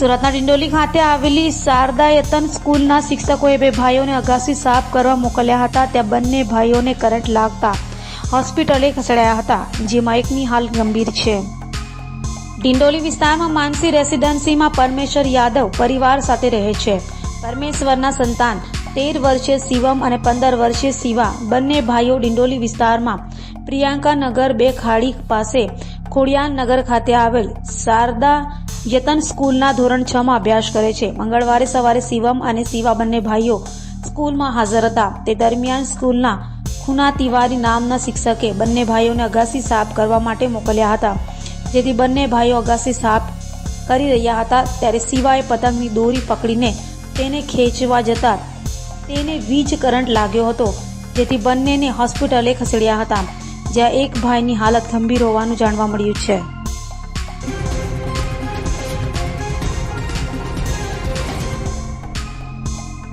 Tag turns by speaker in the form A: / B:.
A: સુરતના ડિંડોલી ખાતે આવેલી શારદાયતન સ્કૂલના શિક્ષકોએ બે ભાઈઓને અગાસી સાફ કરવા મોકલ્યા હતા. ત્યાં બંને ભાઈઓને કરંટ લાગતા હોસ્પિટલે ખસેડાયા હતા, જેમાં એકની હાલ ગંભીર છે. ડિંડોલી વિસ્તારમાં માનસી રેસિડેન્સીમાં પરમેશ્વર યાદવ પરિવાર સાથે રહે છે. પરમેશ્વરના સંતાન તેર વર્ષે શિવમ અને પંદર વર્ષે શિવા બંને ભાઈઓ ડિંડોલી વિસ્તારમાં પ્રિયાંકા નગર બે ખાડી પાસે ખોડિયાન નગર ખાતે આવેલ શારદા યતન સ્કૂલના ધોરણ છ માં અભ્યાસ કરે છે. મંગળવારે સવારે શિવમ અને શિવા બંને ભાઈઓ સ્કૂલમાં હાજર હતા. તે દરમિયાન સ્કૂલના ખુના તિવારી નામના શિક્ષકે બંને ભાઈઓને અગાસી સાફ કરવા માટે મોકલ્યા હતા. જેથી બંને ભાઈઓ અગાસી સાફ કરી રહ્યા હતા, ત્યારે શિવાએ પતંગની દોરી પકડીને તેને ખેંચવા જતા તેને વીજ કરંટ લાગ્યો હતો. જેથી બંનેને હોસ્પિટલે ખસેડ્યા હતા. જ્યાં એક ભાઈની હાલત ગંભીર હોવાનું જાણવા મળ્યું છે.